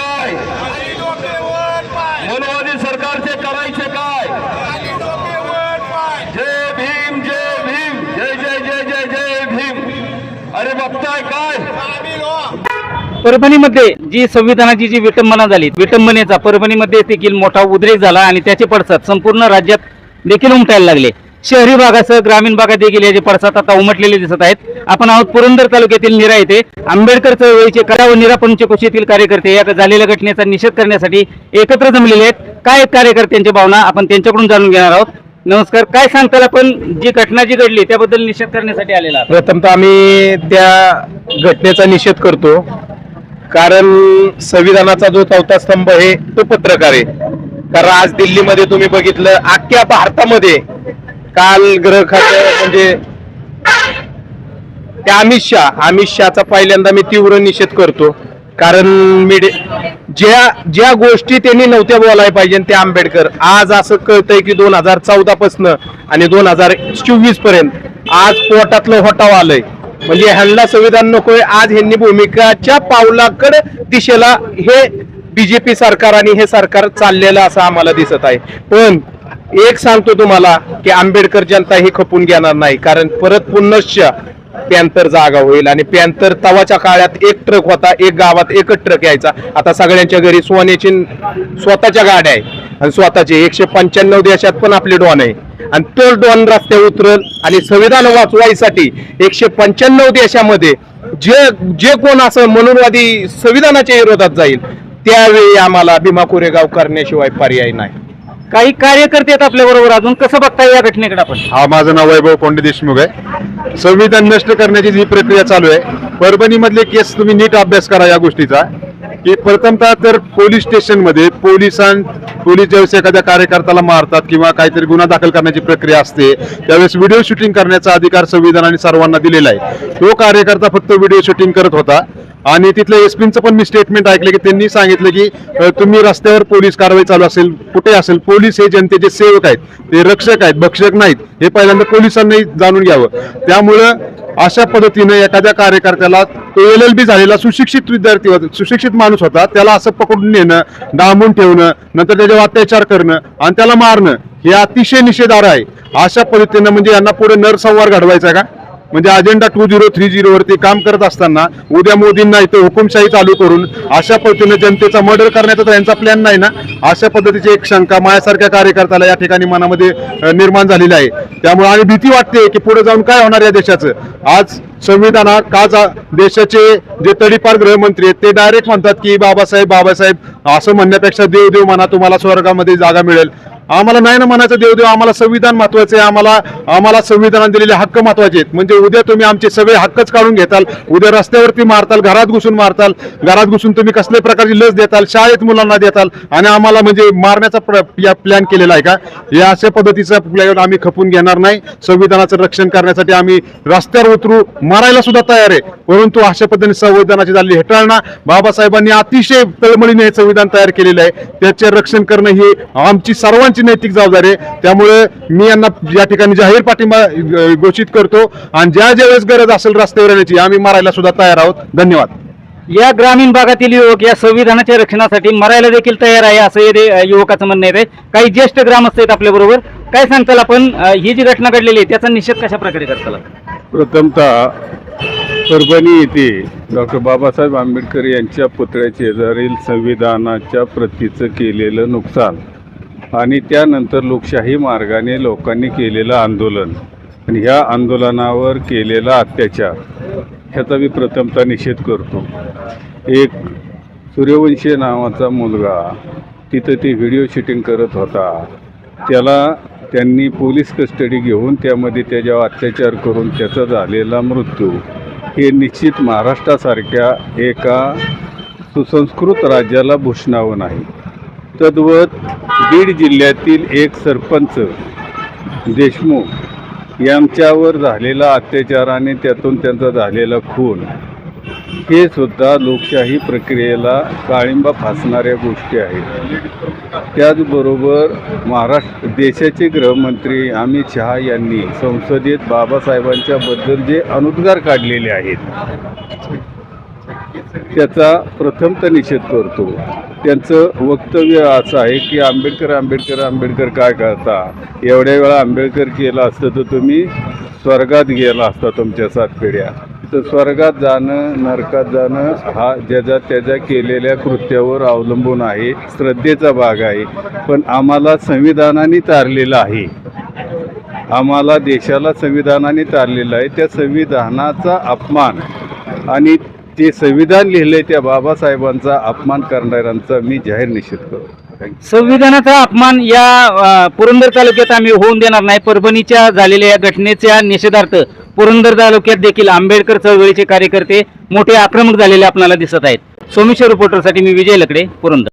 काय? मनोवादी सरकारचे करायचे काय? जय भीम जय भीम. जय जय जय जय जय भीम. अरे बघताय काय? परभणीमध्ये जी संविधानाची जी विटंबना झाली विटंबनेचा परभणीमध्ये देखील मोठा उद्रेक झाला आणि त्याचे पडसाद संपूर्ण राज्यात देखील उमटायला लागले. शहरी भागासह ग्रामीण भागात देखील याचे पडसाद आता उमटलेले दिसत आहेत. आपण आहोत पुरंदर तालुक्यातील निरा येथे. आंबेडकर चळवळीचे कला व निरा पंचकोश कार्यकर्ते या झालेल्या घटनेचा निषेध करण्यासाठी एकत्र जमलेले आहेत. काय कार्यकर्त्यांच्या भावना आपण त्यांच्याकडून जाणून घेणार आहोत. नमस्कार काय सांगताल आपण? जी घटना जी घडली त्याबद्दल निषेध करण्यासाठी आलेला प्रथमतः आम्ही त्या घटनेचा निषेध करतो. कारण संविधानाचा जो चौथा स्तंभ आहे तो पत्रकार आहे. कारण आज दिल्लीमध्ये तुम्ही बघितलं अख्ख्या भारतामध्ये काल ग्रह खातं म्हणजे त्या अमित शहा अमित शहाचा पहिल्यांदा मी तीव्र निषेध करतो. कारण मीडिया ज्या ज्या गोष्टी त्यांनी नव्हत्या बोलायला पाहिजे ते आंबेडकर. आज असं कळतंय की दोन हजार चौदापासनं आणि दोन हजार चोवीसपर्यंत आज पोटातलं होटाव आलंय. म्हणजे ह्यांना संविधान नकोय आज ह्यांनी भूमिकाच्या पावलाकड दिशेला हे बीजेपी सरकार आणि हे सरकार चाललेलं असं आम्हाला दिसत आहे. पण एक सांगतो तुम्हाला की आंबेडकर जनता ही खपून घेणार नाही कारण परत पुनश्च पॅन्थर जागा होईल आणि पॅन्थर तवाच्या काळात एक ट्रक होता एक गावात एकच ट्रक यायचा. आता सगळ्यांच्या घरी सोन्याची स्वतःच्या गाड्या आहे आणि स्वतःचे एकशे पंच्याण्णव देशात पण आपले डॉन आहे. आणि तो डॉन रस्त्यावर उतरल आणि संविधान वाचवायसाठी एकशे पंच्याण्णव देशामध्ये जे जे कोण असं मनोवादी संविधानाच्या विरोधात जाईल त्यावेळी आम्हाला भीमा कोरेगाव करण्याशिवाय पर्याय नाही. काही कार्यकर्ते आहेत आपल्या बरोबर अजून. कसं बघताय या घटनेकडे आपण? हा माझं नाव वैभव कोंडे देशमुख आहे. संविधान नष्ट करण्याची जी प्रक्रिया चालू आहे परभणी मधले केस तुम्ही नीट अभ्यास करा या गोष्टीचा. की प्रथमतः तर पोलीस स्टेशनमध्ये पोलिसां पोलीस ज्यावेळेस एखाद्या कार्यकर्त्याला मारतात किंवा काहीतरी गुन्हा दाखल करण्याची प्रक्रिया असते त्यावेळेस व्हिडिओ शूटिंग करण्याचा अधिकार संविधानाने सर्वांना दिलेला आहे. तो कार्यकर्ता फक्त व्हिडिओ शूटिंग करत होता. आणि तिथल्या एसपींचं पण मी स्टेटमेंट ऐकलं की त्यांनी सांगितलं की तुम्ही रस्त्यावर पोलीस कारवाई चालू असेल कुठे असेल पोलीस हे जनतेचे सेवक आहेत ते रक्षक आहेत भक्षक नाहीत हे पहिल्यांदा पोलिसांनी जाणून घ्यावं. त्यामुळं अशा पद्धतीने एखाद्या कार्यकर्त्याला तो एल एल बी झालेला सुशिक्षित विद्यार्थी होता सुशिक्षित माणूस होता त्याला असं पकडून नेणं डांबून ठेवणं नंतर त्याच्यावर अत्याचार करणं आणि त्याला मारणं हे अतिशय निषेधार आहे. अशा पद्धतीनं म्हणजे यांना पुढे नरसंवार घडवायचा आहे का? म्हणजे agenda two zero three zero वरती काम करत असताना उद्या मोदींना इथं हुकुमशाही चालू करून अशा पद्धतीने जनतेचा मर्डर करण्याचा तर यांचा प्लॅन नाही ना अशा पद्धतीची एक शंका माझ्यासारख्या कार्यकर्त्याला या ठिकाणी मनामध्ये निर्माण झालेली आहे. त्यामुळे आणि भीती वाटते की पुढे जाऊन काय होणार या देशाचं? आज संविधानात का जा देशाचे जे तडीपार गृहमंत्री आहेत ते डायरेक्ट म्हणतात की बाबासाहेब बाबासाहेब असं म्हणण्यापेक्षा देव देव म्हणा तुम्हाला स्वर्गामध्ये जागा मिळेल. आम्हाला नाही ना म्हणायचं देवदेव आम्हाला संविधान महत्वाचं आहे आम्हाला आम्हाला संविधानात दिलेले हक्क महत्त्वाचे आहेत. म्हणजे उद्या तुम्ही आमचे सगळे हक्कच काढून घेताल उद्या रस्त्यावरती मारताल घरात घुसून मारताल घरात घुसून तुम्ही कसल्या प्रकारची लस देताल शाळेत मुलांना देताल आणि आम्हाला म्हणजे मारण्याचा प्लॅन केलेला आहे का? या अशा पद्धतीचा प्लॅन आम्ही खपून घेणार नाही. संविधानाचं रक्षण करण्यासाठी आम्ही रस्त्यावर उतरू मारायला सुद्धा तयार आहे. परंतु अशा पद्धतीने संविधानाची झालेली हेटाळणा बाबासाहेबांनी अतिशय तळमळीने हे संविधान तयार केलेलं आहे. त्याचे रक्षण करणं ही आमची सर्वांची नैतिक जबाबदारी आहे. त्यामुळे मी यांना या ठिकाणी जाहीर पाठिंबा घोषित करतो. आणि ज्या ज्या वेळेस गरज असेल रस्त्यावर येण्याची आम्ही मारायला सुद्धा तयार आहोत. धन्यवाद. या ग्रामीण भागातील युवक या संविधानाच्या रक्षणासाठी मरायला देखील तयार आहे असं हे दे- युवकाचं म्हणणं आहे. काही ज्येष्ठ ग्रामस्थ आहेत आपल्या बरोबर. काय सांगताल आपण? ही जी घटना घडलेली आहे त्याचा निषेध कशा प्रकारे करताल? प्रथमतः परभणी येथे डॉक्टर बाबासाहेब आंबेडकर यांच्या पुतळ्याच्या शेजारील संविधानाच्या प्रतीचं केलेलं नुकसान आणि त्यानंतर लोकशाही मार्गाने लोकांनी केलेलं आंदोलन. आणि ह्या आंदोलनावर केलेला अत्याचार ह्याचा मी प्रथमतः निषेध करतो. एक सूर्यवंशी नावाचा मुलगा तिथं ते व्हिडिओ शूटिंग करत होता. त्याला त्यांनी पोलीस कस्टडी घेऊन त्यामध्ये त्याच्यावर अत्याचार करून त्याचा झालेला मृत्यू हे निश्चित महाराष्ट्रासारख्या एका सुसंस्कृत राज्याला भूषणावं नाही. तद्वत बीड जिल्ह्यातील एक सरपंच देशमुख यांच्यावर झालेला अत्याचार आणि त्यातून त्यांचा झालेला खून हे सुद्धा लोकशाही प्रक्रियेला काळिंबा फासणाऱ्या गोष्टी आहेत. त्याचबरोबर महाराष्ट्र देशाचे गृहमंत्री अमित शहा यांनी संसदेत बाबासाहेबांच्याबद्दल जे अनुद्गार काढलेले आहेत त्याचा प्रथमतः निषेध करतो. त्यांचं वक्तव्य असं आहे की आंबेडकर आंबेडकर आंबेडकर काय करता? एवढ्या वेळा आंबेडकर केला असतं तर तुम्ही स्वर्गात गेला असता तुमच्या सात पिढ्या. तर स्वर्गात जाणं नरकात जाणं हा ज्याच्या त्याच्या केलेल्या कृत्यावर अवलंबून आहे श्रद्धेचा भाग आहे. पण आम्हाला संविधानाने तारलेलं आहे. आम्हाला देशाला संविधानाने तारलेलं आहे. त्या संविधानाचा अपमान आणि ते संविधान लिहिले त्या बाबासाहेबांचा अपमान करणाऱ्यांचा मी जाहीर निषेध करतो. संविधानाचा अपमान या पुरंदर तालुक्यात आम्ही होऊन देणार नाही. परभणीच्या झालेल्या या घटनेच्या निषेधार्थ पुरंदर तालुक्यात देखील आंबेडकर चळवळीचे कार्यकर्ते मोठे आक्रमक झालेले आपल्याला दिसत आहेत. सोमेश्वर रिपोर्टरसाठी मी विजय लकडे पुरंदर.